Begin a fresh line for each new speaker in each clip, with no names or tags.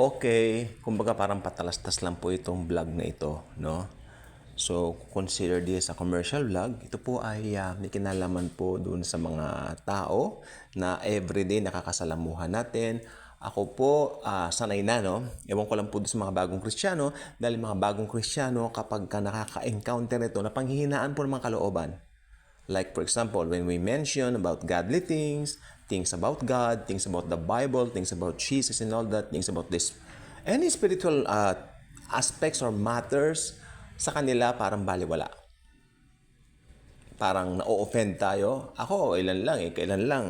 Okay, kumbaga parang patalastas lang po itong vlog na ito, no? So, consider this a commercial vlog. Ito po ay uh, may kinalaman po dun sa mga tao na everyday nakakasalamuhan natin. Ako po, uh, sanay na, no? Ewan ko lang po sa mga bagong kristyano, dahil mga bagong kristyano, kapag ka nakaka-encounter ito, na panghihinaan po ng mga kalooban. Like for example, when we mention about godly things, things about God, things about the Bible, things about Jesus and all that, things about this, any spiritual uh, aspects or matters, sa kanila parang baliwala. Parang na-offend tayo. Ako, ilan lang eh, kailan lang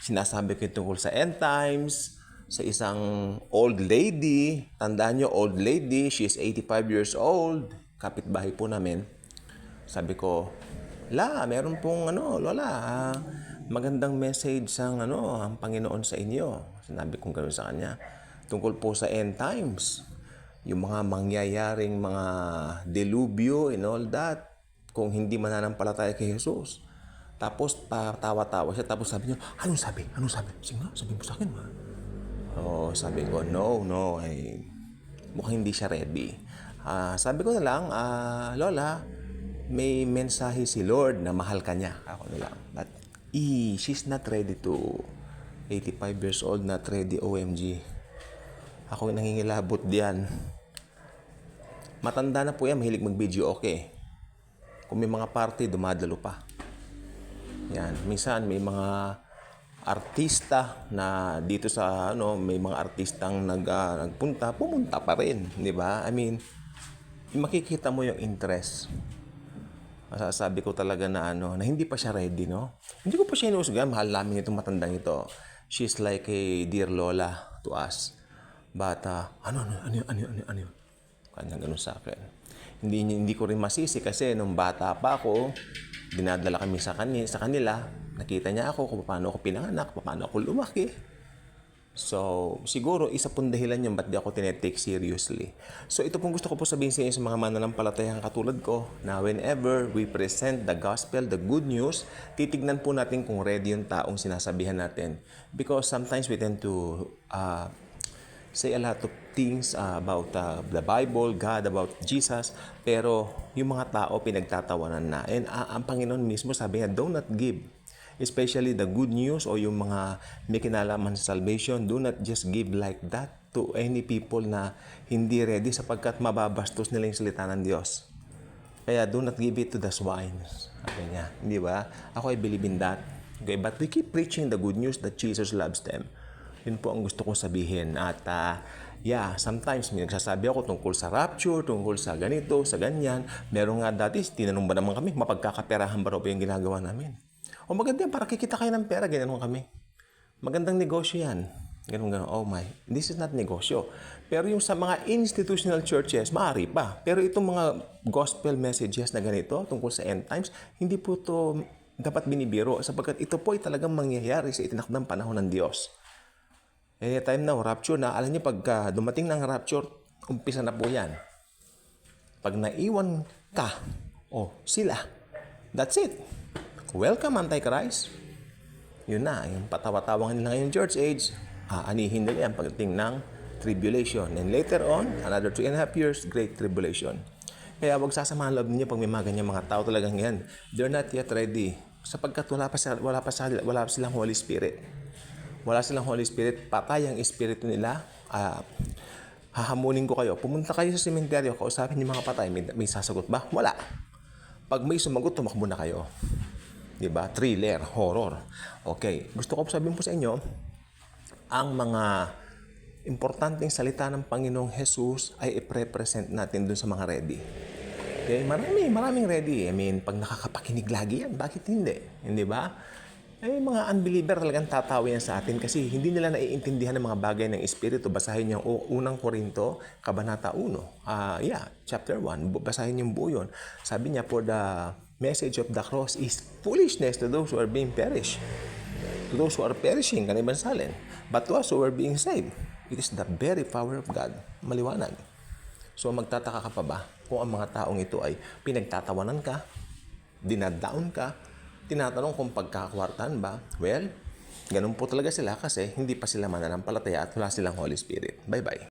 sinasabi ko tungkol sa end times, sa isang old lady, tandaan nyo, old lady, she is 85 years old, kapitbahay po namin. Sabi ko, La, meron pong ano, Lola, ah, magandang message sang ano, ang Panginoon sa inyo. Sinabi kong gano'n sa kanya. Tungkol po sa end times. Yung mga mangyayaring mga delubyo and all that. Kung hindi mananampalataya kay Jesus. Tapos patawa-tawa siya. Tapos sabi niya, anong sabi? Anong sabi? Sige nga, sabi mo sa akin. Ma. Oh, sabi ko, no, no. Ay, mukhang hindi siya ready. Ah, sabi ko na lang, ah, Lola, may mensahe si Lord na mahal ka niya. Ako na lang. But e, she's not ready to 85 years old, not ready, OMG. Ako nangingilabot diyan. Matanda na po yan, mahilig mag-video okay. Kung may mga party, dumadalo pa. Yan. Minsan, may mga artista na dito sa ano, may mga artistang nag, uh, nagpunta, pumunta pa rin, 'di ba? I mean, makikita mo yung interest masasabi ko talaga na ano, na hindi pa siya ready, no? Hindi ko pa siya inuusgan, mahal namin itong matandang ito. She's like a dear Lola to us. But, uh, ano, ano, ano, ano, ano, ano, kanya ganun sa akin. Hindi, hindi ko rin masisi kasi nung bata pa ako, dinadala kami sa, kanila, sa kanila, nakita niya ako kung paano ako pinanganak, paano ako lumaki. So, siguro isa pong dahilan yung ba't di ako tinetake seriously. So, ito pong gusto ko po sabihin sa inyo sa mga mananampalatayang katulad ko na whenever we present the gospel, the good news, titignan po natin kung ready yung taong sinasabihan natin. Because sometimes we tend to uh, say a lot of things uh, about uh, the Bible, God, about Jesus, pero yung mga tao pinagtatawanan na. And uh, ang Panginoon mismo sabi niya, do not give especially the good news o yung mga may kinalaman sa salvation, do not just give like that to any people na hindi ready sapagkat mababastos nila yung salita ng Diyos. Kaya do not give it to the swines. Sabi niya, hindi ba? Ako I believe in that. Okay, but we keep preaching the good news that Jesus loves them. Yun po ang gusto kong sabihin. At uh, yeah, sometimes may nagsasabi ako tungkol sa rapture, tungkol sa ganito, sa ganyan. Meron nga dati, tinanong ba naman kami, mapagkakaperahan ba raw ba yung ginagawa namin? O maganda yan, para kikita kayo ng pera, ganyan kami. Magandang negosyo yan. Ganun, ganun. Oh my, this is not negosyo. Pero yung sa mga institutional churches, maaari pa. Pero itong mga gospel messages na ganito, tungkol sa end times, hindi po to dapat binibiro sapagkat ito po ay talagang mangyayari sa itinakdang panahon ng Diyos. Eh, time now, rapture na, alam niyo, pagka dumating ng rapture, umpisa na po yan. Pag naiwan ka, oh, sila, that's it. Welcome, Antichrist. Yun na, yung patawa-tawang nila ngayon church age, aanihin nila yan pagdating ng tribulation. And later on, another three and a half years, great tribulation. Kaya wag sasamahan loob niyo pag may mga ganyan mga tao talagang yan. They're not yet ready. Sapagkat wala pa, sa, wala pa, sa, wala silang Holy Spirit. Wala silang Holy Spirit. Patay ang Espiritu nila. Uh, hahamunin ko kayo. Pumunta kayo sa sementeryo, kausapin yung mga patay. May, may sasagot ba? Wala. Pag may sumagot, tumakbo na kayo. 'Di ba? Thriller, horror. Okay, gusto ko sabihin po sa inyo ang mga importanteng salita ng Panginoong Jesus ay i-represent natin dun sa mga ready. Okay, marami, maraming ready. I mean, pag nakakapakinig lagi yan, bakit hindi? Hindi ba? Eh, mga unbeliever talagang tatawa yan sa atin kasi hindi nila naiintindihan ng mga bagay ng Espiritu. Basahin niyo unang Korinto, Kabanata 1. Uh, yeah, chapter 1. Basahin niyo buo yun. Sabi niya, for the message of the cross is foolishness to those who are being perished. To those who are perishing, kaniban salin. But to us who are being saved, it is the very power of God. Maliwanag. So magtataka ka pa ba kung ang mga taong ito ay pinagtatawanan ka, dinadaon ka, tinatanong kung pagkakwartan ba? Well, ganun po talaga sila kasi hindi pa sila mananampalataya at wala silang Holy Spirit. Bye-bye.